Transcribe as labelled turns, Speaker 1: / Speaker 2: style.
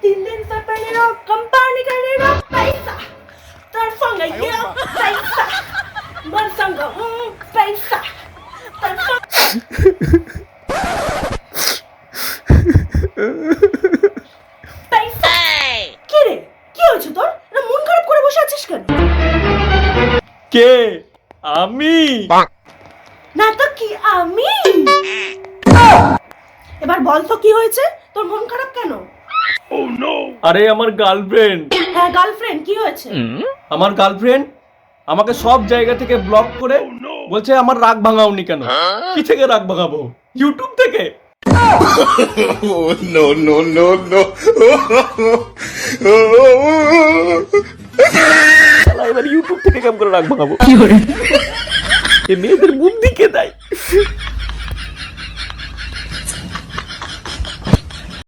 Speaker 1: Tilen sa panero, kampani kanero, paisa. Tarfang ay yun, paisa. Bansang ga, mm, paisa. Tarfang. paisa. কে রে কি হয়েছে তোর না মন খারাপ করে বসে আছিস কেন
Speaker 2: কে আমি
Speaker 1: না তো কি আমি এবার বল তো কি হয়েছে তোর মন খারাপ কেন
Speaker 2: আরে আমার গার্লফ্রেন্ড।
Speaker 1: হ্যাঁ গার্লফ্রেন্ড কি হয়েছে?
Speaker 2: আমার গার্লফ্রেন্ড আমাকে সব জায়গা থেকে ব্লক করে বলছে আমার রাগ ভাঙাওনি কেন? কি থেকে রাগ ভাঙাবো? ইউটিউব থেকে?
Speaker 3: Oh.
Speaker 2: এবার ইউটিউব থেকে কেমন করে রাগ ভাঙাবো? এ মেয়েদের বুদ্ধি কে দেয়?